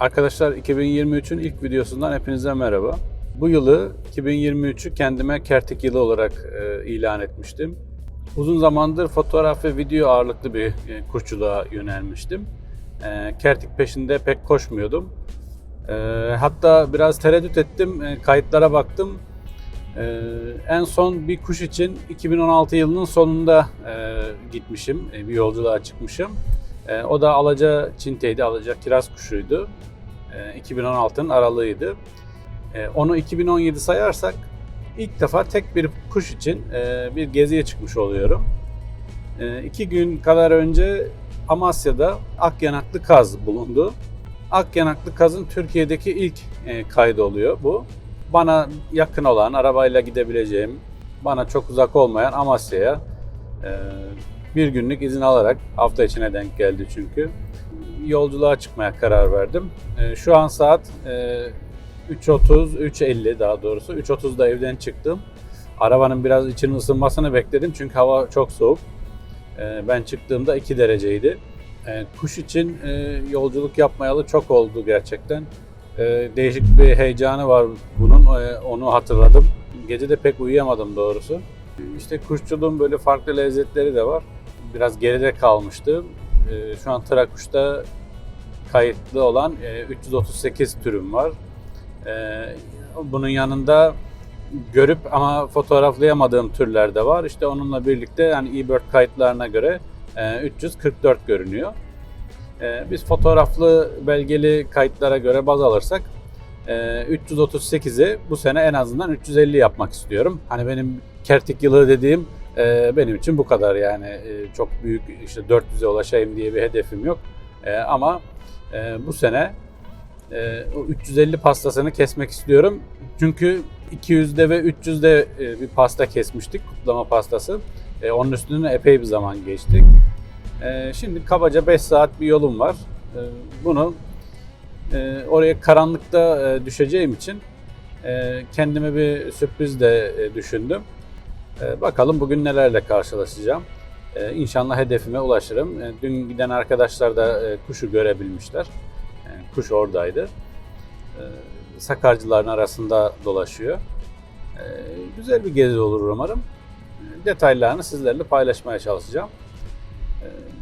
Arkadaşlar 2023'ün ilk videosundan hepinize merhaba. Bu yılı 2023'ü kendime Kertik yılı olarak e, ilan etmiştim. Uzun zamandır fotoğraf ve video ağırlıklı bir e, kuşçuluğa yönelmiştim. E, Kertik peşinde pek koşmuyordum. E, hatta biraz tereddüt ettim, e, kayıtlara baktım. E, en son bir kuş için 2016 yılının sonunda e, gitmişim, e, bir yolculuğa çıkmışım. E, o da Alaca Çinteydi, Alaca kiraz kuşuydu. E, 2016'nın aralığıydı. E, onu 2017 sayarsak ilk defa tek bir kuş için e, bir geziye çıkmış oluyorum. E, iki gün kadar önce Amasya'da Akyanaklı Kaz bulundu. Akyanaklı Kaz'ın Türkiye'deki ilk e, kaydı oluyor bu. Bana yakın olan, arabayla gidebileceğim, bana çok uzak olmayan Amasya'ya e, bir günlük izin alarak hafta içine denk geldi çünkü. Yolculuğa çıkmaya karar verdim. E, şu an saat e, 3.30, 3.50 daha doğrusu. 3.30'da evden çıktım. Arabanın biraz içinin ısınmasını bekledim çünkü hava çok soğuk. E, ben çıktığımda 2 dereceydi. E, kuş için e, yolculuk yapmayalı çok oldu gerçekten. E, değişik bir heyecanı var bunun, e, onu hatırladım. Gece de pek uyuyamadım doğrusu. İşte kuşçuluğun böyle farklı lezzetleri de var. Biraz geride kalmıştı. E, şu an Trakuş'ta kayıtlı olan e, 338 türüm var. E, bunun yanında görüp ama fotoğraflayamadığım türler de var. İşte onunla birlikte yani eBird kayıtlarına göre e, 344 görünüyor. E, biz fotoğraflı belgeli kayıtlara göre baz alırsak e, 338'i bu sene en azından 350 yapmak istiyorum. Hani benim kertik yılı dediğim e, benim için bu kadar yani E, çok büyük işte 400'e ulaşayım diye bir hedefim yok. E, ama e, bu sene e, o 350 pastasını kesmek istiyorum. Çünkü 200'de ve 300'de e, bir pasta kesmiştik kutlama pastası. E, onun üstüne epey bir zaman geçtik. E, şimdi kabaca 5 saat bir yolum var. E, bunu e, oraya karanlıkta e, düşeceğim için e, kendime bir sürpriz de e, düşündüm. E, bakalım bugün nelerle karşılaşacağım. E, inşallah hedefime ulaşırım. E, dün giden arkadaşlar da e, kuşu görebilmişler. Kuş oradaydı. Sakarcıların arasında dolaşıyor. Güzel bir gezi olur umarım. Detaylarını sizlerle paylaşmaya çalışacağım.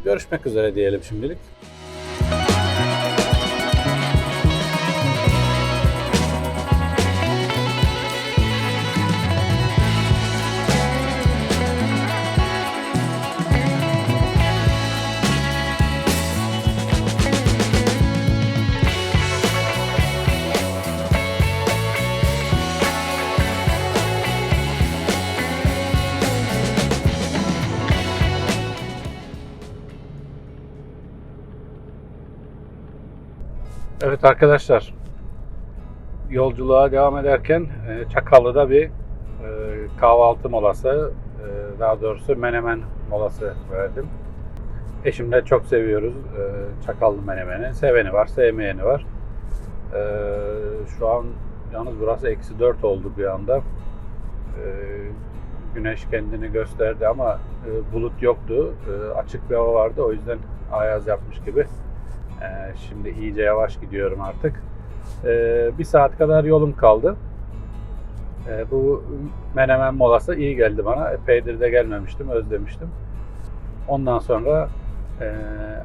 Görüşmek üzere diyelim şimdilik. Evet arkadaşlar, yolculuğa devam ederken e, Çakallı'da bir e, kahvaltı molası, e, daha doğrusu menemen molası verdim. Eşimle çok seviyoruz Çakallı menemeni. Seveni var, sevmeyeni var. Şu an yalnız burası eksi 4 oldu bir anda. Güneş kendini gösterdi ama bulut yoktu. Açık bir hava vardı o yüzden ayaz yapmış gibi. Ee, şimdi iyice yavaş gidiyorum artık. Ee, bir saat kadar yolum kaldı. Ee, bu menemen molası iyi geldi bana. Epeydir de gelmemiştim, özlemiştim. Ondan sonra e,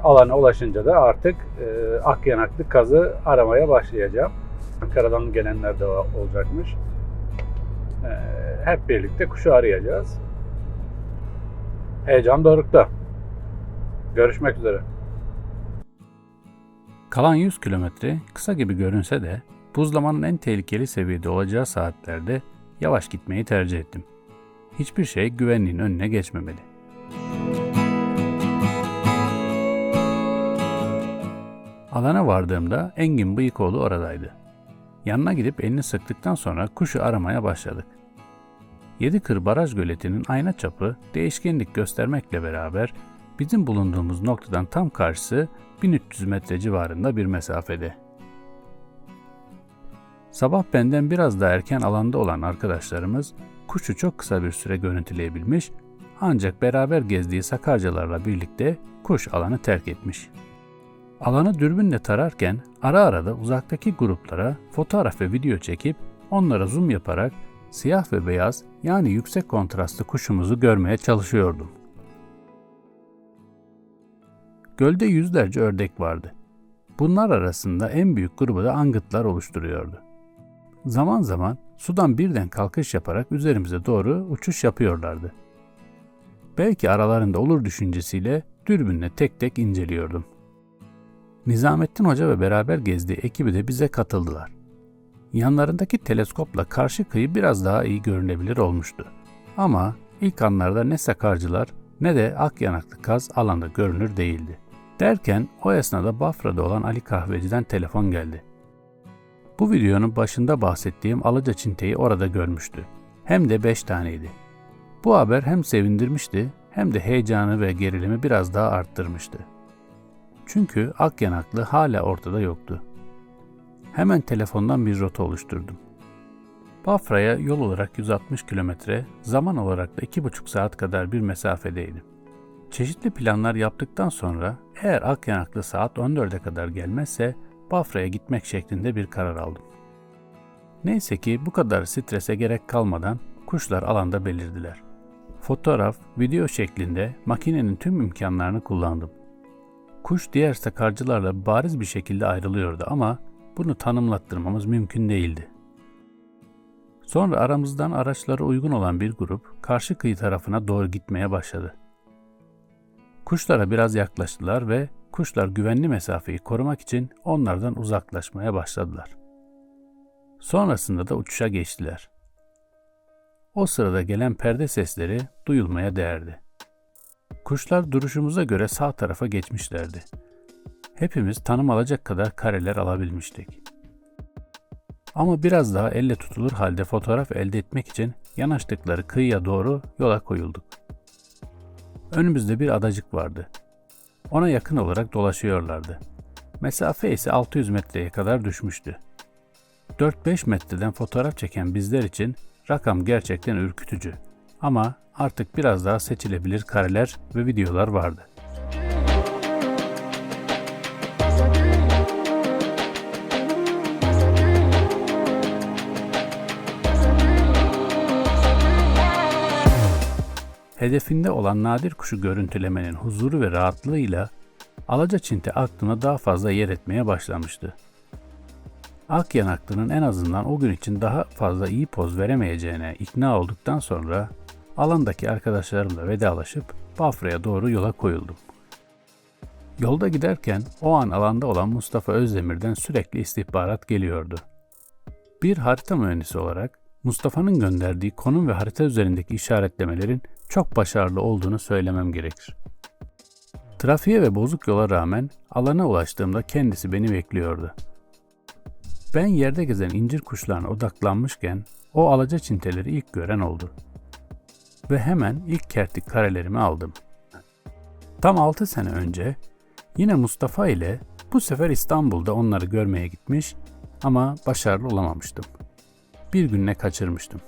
alana ulaşınca da artık e, Akyanaklı kazı aramaya başlayacağım. Ankara'dan gelenler de olacakmış. Hep birlikte kuşu arayacağız. Heyecan dorukta. Görüşmek üzere. Kalan 100 kilometre kısa gibi görünse de buzlamanın en tehlikeli seviyede olacağı saatlerde yavaş gitmeyi tercih ettim. Hiçbir şey güvenliğin önüne geçmemeli. Alana vardığımda Engin Bıyıkoğlu oradaydı. Yanına gidip elini sıktıktan sonra kuşu aramaya başladık. Yedikır Baraj Göleti'nin ayna çapı değişkenlik göstermekle beraber bizim bulunduğumuz noktadan tam karşısı 1300 metre civarında bir mesafede. Sabah benden biraz daha erken alanda olan arkadaşlarımız kuşu çok kısa bir süre görüntüleyebilmiş ancak beraber gezdiği sakarcalarla birlikte kuş alanı terk etmiş. Alanı dürbünle tararken ara ara da uzaktaki gruplara fotoğraf ve video çekip onlara zoom yaparak siyah ve beyaz yani yüksek kontrastlı kuşumuzu görmeye çalışıyordum. Gölde yüzlerce ördek vardı. Bunlar arasında en büyük grubu da angıtlar oluşturuyordu. Zaman zaman sudan birden kalkış yaparak üzerimize doğru uçuş yapıyorlardı. Belki aralarında olur düşüncesiyle dürbünle tek tek inceliyordum. Nizamettin Hoca ve beraber gezdiği ekibi de bize katıldılar. Yanlarındaki teleskopla karşı kıyı biraz daha iyi görünebilir olmuştu. Ama ilk anlarda ne sakarcılar ne de ak yanaklı kaz alanda görünür değildi. Derken o esnada Bafra'da olan Ali Kahveci'den telefon geldi. Bu videonun başında bahsettiğim Alıca Çinte'yi orada görmüştü. Hem de 5 taneydi. Bu haber hem sevindirmişti hem de heyecanı ve gerilimi biraz daha arttırmıştı. Çünkü ak yanaklı hala ortada yoktu. Hemen telefondan bir rota oluşturdum. Bafra'ya yol olarak 160 kilometre, zaman olarak da 2,5 saat kadar bir mesafedeydim. Çeşitli planlar yaptıktan sonra eğer ak yanaklı saat 14'e kadar gelmezse Bafra'ya gitmek şeklinde bir karar aldım. Neyse ki bu kadar strese gerek kalmadan kuşlar alanda belirdiler. Fotoğraf, video şeklinde makinenin tüm imkanlarını kullandım. Kuş diğer sakarcılarla bariz bir şekilde ayrılıyordu ama bunu tanımlattırmamız mümkün değildi. Sonra aramızdan araçlara uygun olan bir grup karşı kıyı tarafına doğru gitmeye başladı. Kuşlara biraz yaklaştılar ve kuşlar güvenli mesafeyi korumak için onlardan uzaklaşmaya başladılar. Sonrasında da uçuşa geçtiler. O sırada gelen perde sesleri duyulmaya değerdi. Kuşlar duruşumuza göre sağ tarafa geçmişlerdi. Hepimiz tanım alacak kadar kareler alabilmiştik. Ama biraz daha elle tutulur halde fotoğraf elde etmek için yanaştıkları kıyıya doğru yola koyulduk. Önümüzde bir adacık vardı. Ona yakın olarak dolaşıyorlardı. Mesafe ise 600 metreye kadar düşmüştü. 4-5 metreden fotoğraf çeken bizler için rakam gerçekten ürkütücü. Ama artık biraz daha seçilebilir kareler ve videolar vardı. Hedefinde olan nadir kuşu görüntülemenin huzuru ve rahatlığıyla Alaca Çinte aklına daha fazla yer etmeye başlamıştı. Ak yanaklının en azından o gün için daha fazla iyi poz veremeyeceğine ikna olduktan sonra alandaki arkadaşlarımla vedalaşıp Bafra'ya doğru yola koyuldum. Yolda giderken o an alanda olan Mustafa Özdemir'den sürekli istihbarat geliyordu. Bir harita mühendisi olarak Mustafa'nın gönderdiği konum ve harita üzerindeki işaretlemelerin çok başarılı olduğunu söylemem gerekir. Trafiğe ve bozuk yola rağmen alana ulaştığımda kendisi beni bekliyordu. Ben yerde gezen incir kuşlarına odaklanmışken o alaca çinteleri ilk gören oldu. Ve hemen ilk kertik karelerimi aldım. Tam 6 sene önce yine Mustafa ile bu sefer İstanbul'da onları görmeye gitmiş ama başarılı olamamıştım. Bir gününe kaçırmıştım.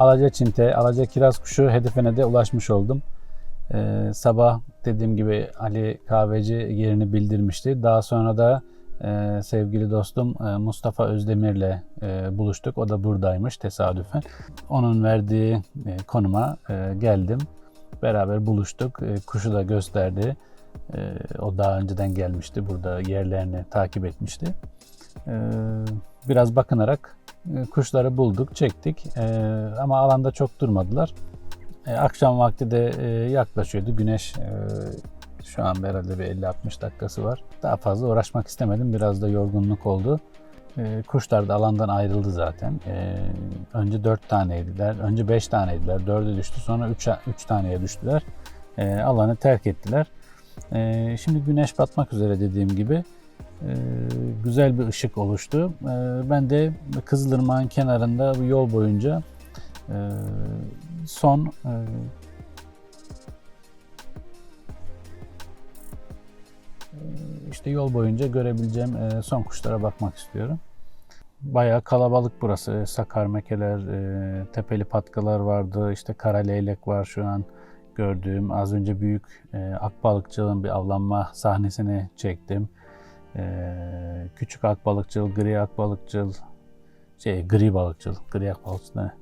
Alaca Çinte, Alaca Kiraz Kuşu hedefine de ulaşmış oldum. Ee, sabah dediğim gibi Ali Kahveci yerini bildirmişti. Daha sonra da e, sevgili dostum e, Mustafa Özdemir'le e, buluştuk. O da buradaymış tesadüfen. Onun verdiği e, konuma e, geldim. Beraber buluştuk. E, kuşu da gösterdi. E, o daha önceden gelmişti. Burada yerlerini takip etmişti. E, biraz bakınarak kuşları bulduk, çektik. E, ama alanda çok durmadılar. E, akşam vakti de e, yaklaşıyordu. Güneş e, şu an herhalde bir 50-60 dakikası var. Daha fazla uğraşmak istemedim. Biraz da yorgunluk oldu. E, kuşlar da alandan ayrıldı zaten. E, önce 4 taneydiler. Önce 5 taneydiler. 4'e düştü. Sonra 3, 3 taneye düştüler. E, alanı terk ettiler. E, şimdi güneş batmak üzere dediğim gibi. E, güzel bir ışık oluştu. E, ben de Kızılırmak'ın kenarında yol boyunca e, son e, işte yol boyunca görebileceğim e, son kuşlara bakmak istiyorum. Bayağı kalabalık burası. Sakar mekeler, tepeli patkalar vardı. İşte kara leylek var şu an gördüğüm. Az önce büyük akbalıkçılığın bir avlanma sahnesini çektim. E, küçük akbalıkçıl, gri akbalıkçıl, şey gri balıkçıl, gri akbalıkçıl ne?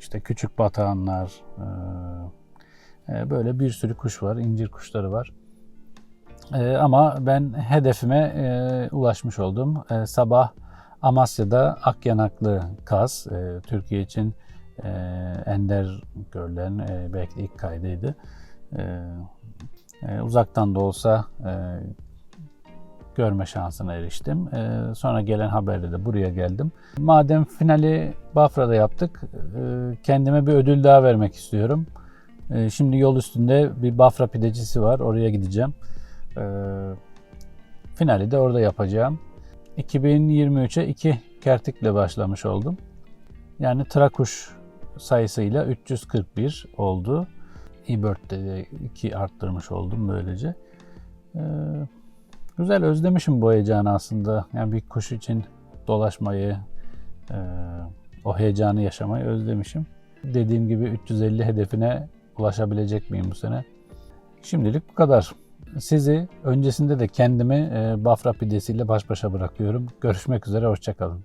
İşte küçük batağanlar, e, e, böyle bir sürü kuş var, incir kuşları var. E, ama ben hedefime e, ulaşmış oldum. E, sabah Amasya'da akyanaklı kaz, e, Türkiye için e, ender görülen e, belki ilk kaydıydı. E, e, uzaktan da olsa e, görme şansına eriştim. E, sonra gelen haberle de buraya geldim. Madem finali Bafra'da yaptık, e, kendime bir ödül daha vermek istiyorum. E, şimdi yol üstünde bir Bafra pidecisi var, oraya gideceğim. E, finali de orada yapacağım. 2023'e 2 kertikle başlamış oldum. Yani trakuş sayısıyla 341 oldu. eBird'de de 2 arttırmış oldum böylece. Ee, güzel özlemişim bu heyecanı aslında. Yani bir kuş için dolaşmayı, e, o heyecanı yaşamayı özlemişim. Dediğim gibi 350 hedefine ulaşabilecek miyim bu sene? Şimdilik bu kadar. Sizi öncesinde de kendimi e, Bafra pidesiyle baş başa bırakıyorum. Görüşmek üzere, hoşçakalın.